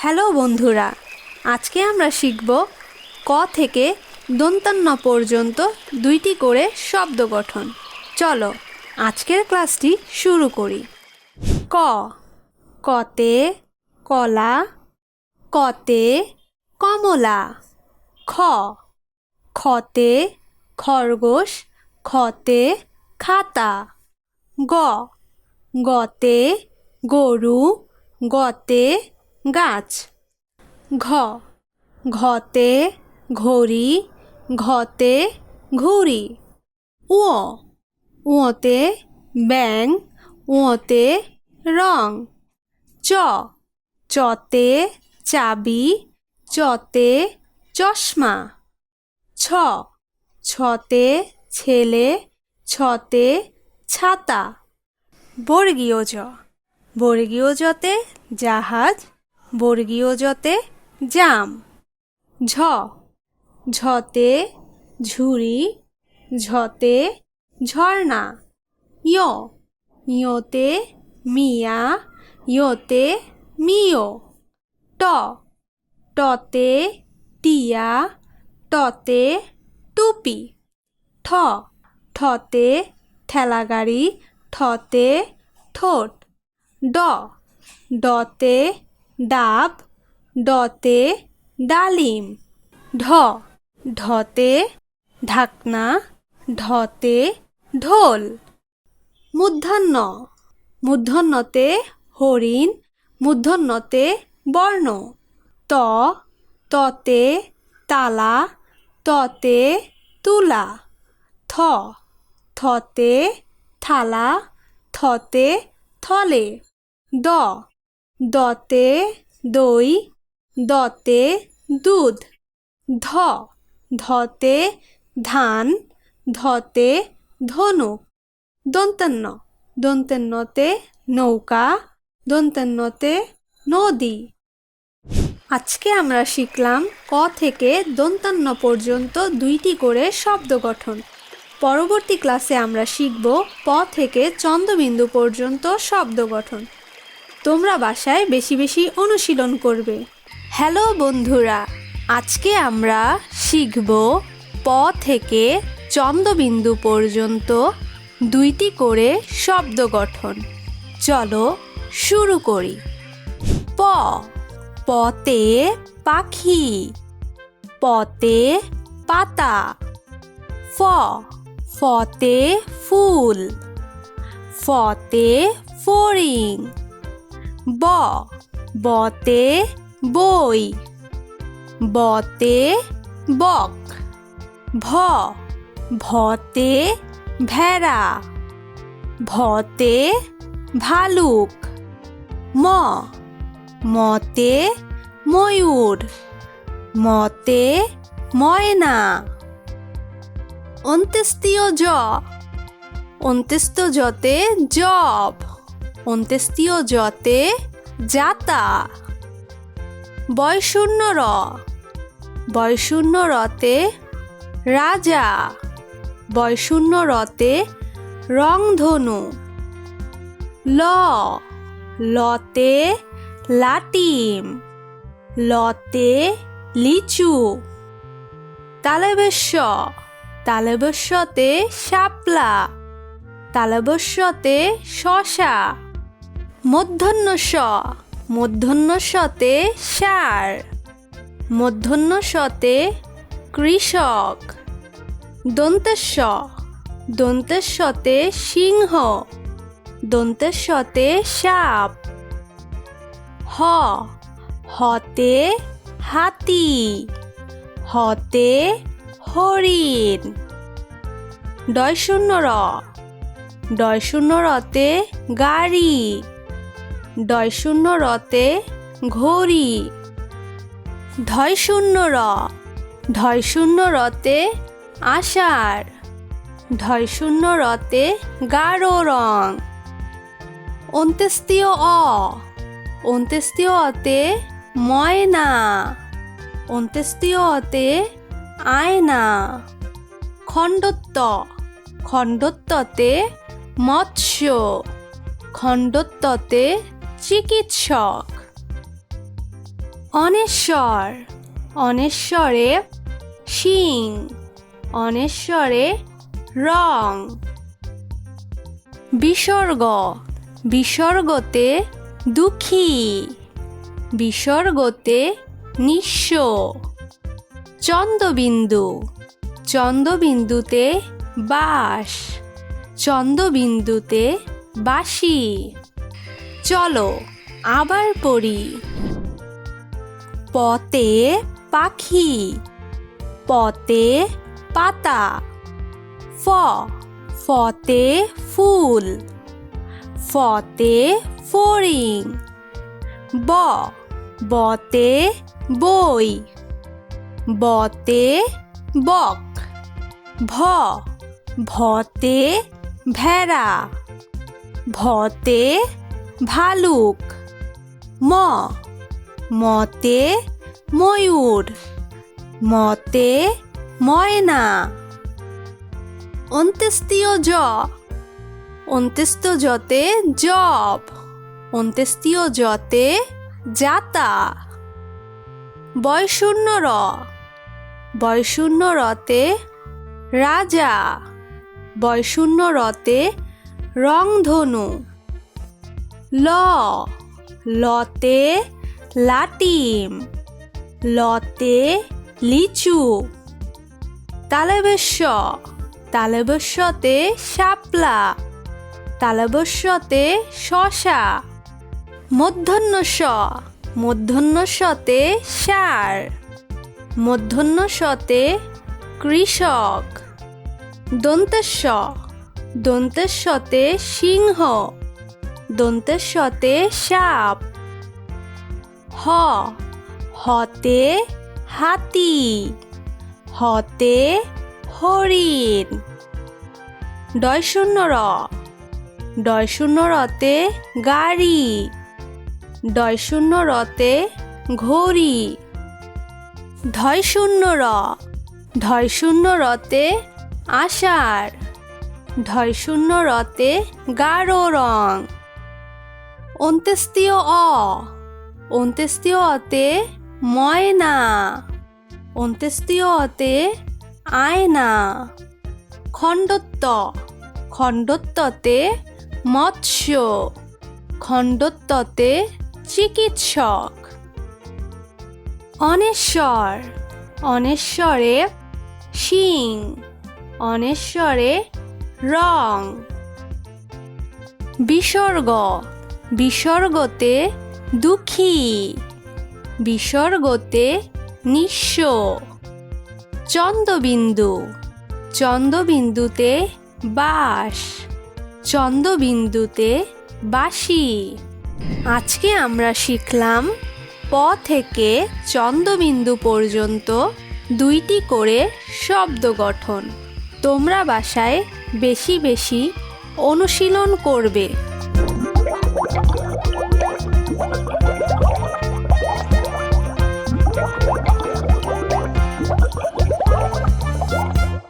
Hello বন্ধুরা, আজকে আমরা শিখব ক থেকে দন্তান্ন পর্যন্ত দুইটি করে শব্দ গঠন। চলো, আজকের ক্লাসটি শুরু করি। ক, কতে, কলা, কতে, কমলা। খ, খতে, খরগোশ, খতে, খাতা। গ, গতে, গরু, গতে গাছ। ঘ। ঘতে ঘড়ি, ঘতে ঘুড়ি। উ উঁতে ব্যাং উঁতে রং। চ। চতে চাবি, চতে চশমা। ছ। ছতে ছেলে, ছতে ছাতা। বর্গীয় জ। বর্গীয় জতে জাহাজ বর্গীয় জতে জাম। ঝ। ঝতে ঝুড়ি, ঝতে ঝর্ণা। ইয় ইয়তে মিয়া ইয়তে মিয়। ট। টতে টিয়া, টতে টুপি। ঠ। ঠতে ঠেলাগাড়ি, ঠতে ঠোঁট। ড। ডতে ডাব ডতে ডালিম। ঢ ঢতে ঢাকনা ঢতে ঢোল। মূর্ধন্য, মূর্ধন্যতে হরিণ, মূর্ধন্যতে বর্ণ। ত, ততে, তালা, ততে, তুলা। থ, থতে, থালা, থতে, থলে। দ দতে দই, দতে দুধ, ধ, ধতে ধান, ধতে ধনুক দন্তান্ন, দন্তান্নতে নৌকা, দন্তান্নতে নদী। আজকে আমরা শিখলাম ক থেকে দন্তান্ন পর্যন্ত দুইটি করে শব্দ গঠন। পরবর্তী ক্লাসে আমরা শিখব প থেকে চন্দ্রবিন্দু পর্যন্ত শব্দ গঠন। তোমরা বাসায় বেশি বেশি অনুশীলন করবে। হ্যালো বন্ধুরা, আজকে আমরা শিখব প থেকে চন্দ্রবিন্দু পর্যন্ত দুইটি করে শব্দ গঠন। চলো শুরু করি। প, পতে পাখি, পতে পাতা, ফ, ফতে ফুল, ফতে ফড়িং। ব, বতে বই, বতে বক, ভ, ভতে ভেড়া, ভতে ভালুক, ম, মতে ময়ূর, মতে ময়না। অন্ত্যেষ্টীয় জ অন্ত্যেষ্ট জতে জব। অন্ত্যেষ্টীয় জতে জাতা বয়শূন্য র। বয়শূন্য রতে রাজা। বয়শূন্য রতে রংধনু। ল। লতে লাটিম। লতে লিচু। তালেবেশ্য। তালেবস্যতে শাপলা। তালেবস্যতে শশা। মধ্যাহ্ন স মধ্যাহ্ন সতে সার মধ্যাহ্ন সতে কৃষক দন্তেশ্ব দন্তেশ্বতে সিংহ দন্তেশ্বতে সাপ, হ, হতে হাতি, হতে হরিণ ডয় শূন্য র ডয় শূন্য রতে গাড়ি। ডয় শূন্য রতে ঘড়ি ঢয় শূন্য র। ঢয় শূন্য রতে আষাঢ়। ঢয় শূন্য রতে গাঢ় রং। অন্ত্যেষ্টীয় অ। অন্ত্যেষ্টীয় অতে ময়না। অন্ত্যেষ্টীয় অতে আয়না। খণ্ডত্ব। খণ্ডত্বতে মৎস্য। খণ্ডত্বতে চিকিৎসক। অনেশ্বর। অনেশ্বরে শিং। অনেশ্বরে রং। বিসর্গ। বিসর্গতে দুঃখী। বিসর্গতে নিঃস্ব। চন্দ্রবিন্দু। চন্দ্রবিন্দুতে বাস। চন্দ্রবিন্দুতে বাসি। চলো, আবার পড়ি। পতে পাখি পতে পাতা, ফ, ফতে ফুল, ফতে ফড়িং, ব, বতে বই, বতে বক, ভ, ভতে ভেড়া, ভতে ভালুক। ম। মতে ময়ূর। মতে ময়না। অন্ত্যেষ্টীয় জ। অন্ত্যেষ্ট জতে জব। অন্ত্যেষ্টীয় জতে জাতা। বয়শূন্য র। বয়শূন্য রতে রাজা। বয়শূন্য রতে রংধনু। ল। লতে লাটিম লতে লিচু। তালেবেশ্য তালেবস্যতে শাপলা তালেবস্যতে শশা। মধ্যাহ্ন স সার। মধ্যাহ্ন কৃষক। দন্তেশ্ব দন্তেশ্বতে সিংহ। দন্তেশ্বতে সাপ। হ, হতে হাতি। হতে হরিণ। ডয় শূন্য র ডয় শূন্য রতে গাড়ি। ডয় শূন্য রতে ঘড়ি। ঢয় শূন্য র ঢয় শূন্য রতে আষাঢ়। ঢয় শূন্য রতে গাঢ় রং। অন্ত্যেষ্টিয় অ অন্ত্যেষ্টিয় অতে ময়না অন্ত্যেষ্টিয় অতে আয়না খণ্ডত্ব খণ্ডত্বতে মৎস্য খণ্ডত্বতে চিকিৎসক অনেশ্বর অনেশ্বরে শিং অনেশ্বরে রং বিসর্গ বিসর্গতে দুঃখী, বিসর্গতে নিঃস্ব। চন্দ্রবিন্দু, চন্দ্রবিন্দুতে বাস, চন্দ্রবিন্দুতে বাসি। আজকে আমরা শিখলাম প থেকে চন্দ্রবিন্দু পর্যন্ত দুইটি করে শব্দ গঠন। তোমরা বাসায় বেশি বেশি অনুশীলন করবে।